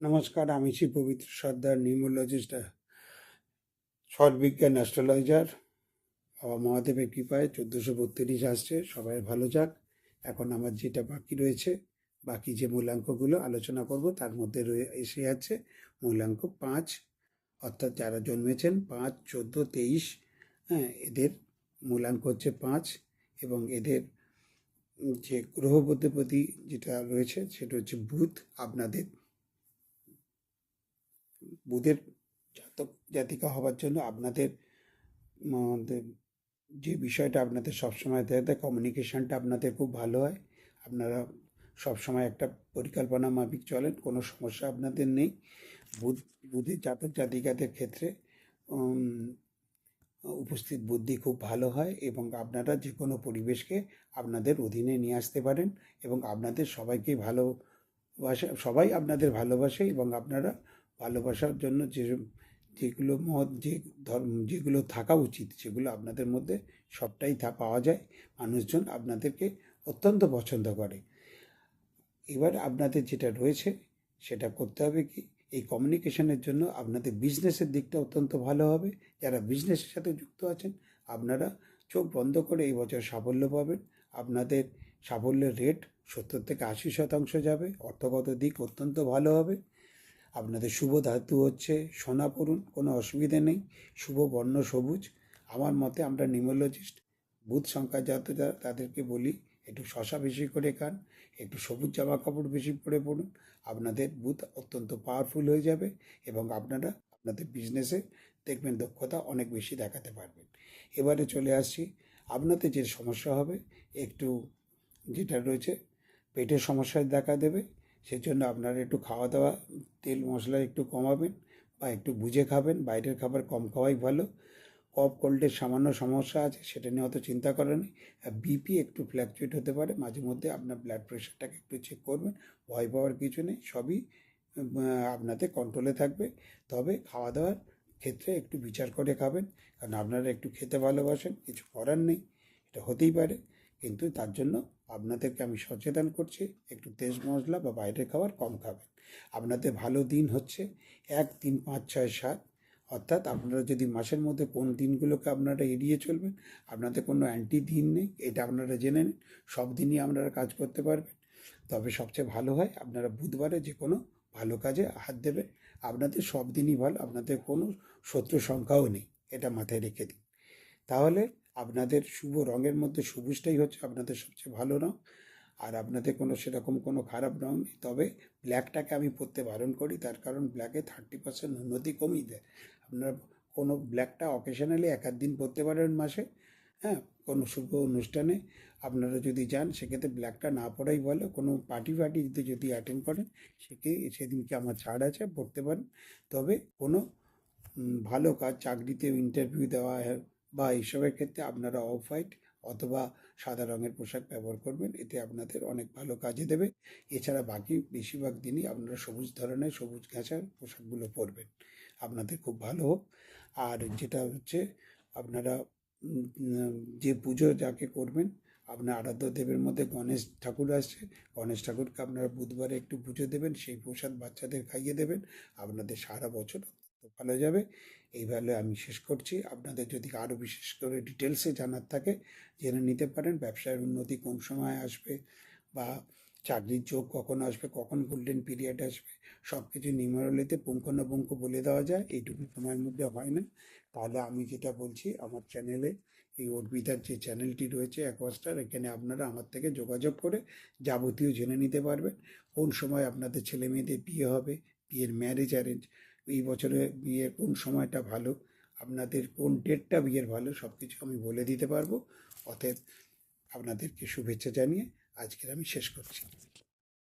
নমস্কার, আমি শ্রী পবিত্র সর্দার নিউমোলজিস্ট বিজ্ঞান অ্যাস্ট্রোলজার। বাবা মহাদেবের কৃপায় চোদ্দোশো বত্রিশ আসছে, সবাই ভালো যাক। এখন আমার যেটা বাকি রয়েছে বাকি যে মূল্যাঙ্কগুলো আলোচনা করব, তার মধ্যে রয়ে এসে যাচ্ছে মূল্যাঙ্ক পাঁচ, অর্থাৎ যারা জন্মেছেন পাঁচ, চোদ্দ, তেইশ হ্যাঁ এদের মূল্যাঙ্ক হচ্ছে পাঁচ এবং এদের যে গ্রহপতিপতি যেটা রয়েছে সেটা হচ্ছে বুধ, আপনাদের বুধের জাতক জাতিকা হওয়ার জন্য আপনাদের যে বিষয়টা আপনাদের সবসময় দেয় দেয় কমিউনিকেশনটা আপনাদের খুব ভালো হয়। আপনারা সবসময় একটা পরিকল্পনা মাফিক চলেন, কোনো সমস্যা আপনাদের নেই। বুধ, বুধের জাতক জাতিকাদের ক্ষেত্রে উপস্থিত বুদ্ধি খুব ভালো হয় এবং আপনারা যে কোনো পরিবেশকে আপনাদের অধীনে নিয়ে আসতে পারেন এবং আপনাদের সবাইকে ভালোবাসে, সবাই আপনাদের ভালোবাসে এবং আপনারা ভালোবাসার জন্য যে, যেগুলো মত, যে ধর্ম, যেগুলো থাকা উচিত সেগুলো আপনাদের মধ্যে সবটাই পাওয়া যায়। মানুষজন আপনাদেরকে অত্যন্ত পছন্দ করে। এবার আপনাদের যেটা রয়েছে, সেটা করতে হবে কি, এই কমিউনিকেশনের জন্য আপনাদের বিজনেসের দিকটা অত্যন্ত ভালো হবে। যারা বিজনেসের সাথে যুক্ত আছেন, আপনারা চোখ বন্ধ করে এই বছর সাফল্য পাবেন। আপনাদের সাফল্যের রেট সত্তর থেকে আশি শতাংশ যাবে। অর্থগত দিক অত্যন্ত ভালো হবে। আপনাদের শুভ ধাতু হচ্ছে সোনা পড়ুন কোনো অসুবিধে নেই। শুভ বর্ণ সবুজ। আমার মতে আমরা নিউমোলজিস্ট, বুধ সংখ্যা যাতে তাদেরকে বলি একটু শশা বেশি করে খান, একটু সবুজ জামা কাপড় বেশি পরে পড়ুন, আপনাদের বুথ অত্যন্ত পাওয়ারফুল হয়ে যাবে এবং আপনারা আপনাদের বিজনেসে দেখবেন দক্ষতা অনেক বেশি দেখাতে পারবেন। এবারে চলে আসছি, আপনাদের যে সমস্যা হবে, একটু যেটা রয়েছে, পেটের সমস্যা দেখা দেবে, সেজন্য আপনারা একটু খাওয়া দাওয়া, তেল মশলা একটু কমাবেন বা একটু বুঝে খাবেন, বাইরের খাবার কম খাওয়াই ভালো কফ কোল্ডের সামান্য সমস্যা আছে, সেটা নিয়ে অত চিন্তা করার নেই বিপি একটু ফ্ল্যাকচুয়েট হতে পারে, মাঝে মধ্যে আপনার ব্লাড প্রেশারটাকে একটু চেক করবেন, ভয় পাওয়ার কিছু নেই, সবই আপনাদের কন্ট্রোলে থাকবে। তবে খাওয়া দাওয়ার ক্ষেত্রে একটু বিচার করে খাবেন, কারণ আপনারা একটু খেতে ভালোবাসেন, কিছু করার নেই, এটা হতেই পারে। কিন্তু তার জন্য আপনাদেরকে আমি সচেতন করছি, একটু তেজ মশলা বা বাইরের খাবার কম খাবেন। আপনাদের ভালো দিন হচ্ছে, এক, তিন, পাঁচ, ছয়, সাত অর্থাৎ আপনারা যদি মাসের মধ্যে কোন দিনগুলোকে আপনারা এড়িয়ে চলবেন, আপনাদের কোনো অ্যান্টি দিন নেই, এটা আপনারা জেনে নিন, সব দিনই আপনারা কাজ করতে পারবেন। তবে সবচেয়ে ভালো হয় আপনারা বুধবারে যে কোনো ভালো কাজে হাত দেবেন, আপনাদের সব দিনই ভালো, আপনাদের কোনো শত্রু সংখ্যাও নেই, এটা মাথায় রেখে দিন। তাহলে আপনাদের শুভ রঙের মধ্যে সবুজটাই হচ্ছে আপনাদের সবচেয়ে ভালো রঙ। আর আপনাদের কোনো সেরকম কোনো খারাপ রঙ নেই। তবে ব্ল্যাকটাকে আমি পরতে বারণ করি, তার কারণ ব্ল্যাকে থার্টি পার্সেন্ট উন্নতি কমিয়ে দেয়। আপনারা কোনো ব্ল্যাকটা অকেশনালি এক আধ দিন পরতে পারেন মাসে হ্যাঁ কোনো শুভ অনুষ্ঠানে। আপনারা যদি যান, সেক্ষেত্রে ব্ল্যাকটা না পরাই ভালো। কোনো পার্টি ফার্টিতে যদি যদি অ্যাটেন্ড করেন, সেকে সেদিনকে আমার ছাড় আছে পড়তে পারেন। তবে কোনো ভালো কাজ, চাকরিতে ইন্টারভিউ দেওয়া বা এইসবের ক্ষেত্রে আপনারা অফ হোয়াইট অথবা সাদা রঙের পোশাক ব্যবহার করবেন, এতে আপনাদের অনেক ভালো কাজে দেবে। এছাড়া বাকি বেশিরভাগ দিনই আপনারা সবুজ ধরনের সবুজ ঘাঁচার পোশাকগুলো পরবেন। আপনাদের খুব ভালো হোক। আর যেটা হচ্ছে, আপনারা যে পুজো যাকে করবেন, আপনার আরাধ্য দেবের মধ্যে গণেশ ঠাকুর আসছে। গণেশ ঠাকুরকে আপনারা বুধবারে একটু পুজো দেবেন, সেই প্রসাদ বাচ্চাদের খাইয়ে দেবেন। আপনাদের সারা বছর অত্যন্ত ভালো যাবে। এইভাবে আমি শেষ করছি। আপনাদের যদি আরও বিশেষ করে ডিটেলসে জানার থাকে, জেনে নিতে পারেন ব্যবসার উন্নতি কোন সময় আসবে বা চাকরির যোগ কখন আসবে, কখন গোল্ডেন পিরিয়ড আসবে সব কিছু নিউমারলিতে পুঙ্খানুপুঙ্খ বলে দেওয়া যায়। এইটুকু সময়ের মধ্যে হয় না। তাহলে আমি যেটা বলছি, আমার চ্যানেলে এই অর্বিতার যে চ্যানেলটি রয়েছে অ্যাকোয়াস্টার এখানে আপনারা আমার থেকে যোগাযোগ করে যাবতীয় জেনে নিতে পারবেন। কোন সময় আপনাদের ছেলে মেয়েদের বিয়ে হবে, বিয়ের ম্যারেজ অ্যারেঞ্জ এই বছরে বিয়ের কোন সময়টা ভালো, আপনাদের কোন ডেটটা বিয়ের ভালো সব কিছু আমি বলে দিতে পারব। অতএব আপনাদেরকে শুভেচ্ছা জানিয়ে আজকের আমি শেষ করছি।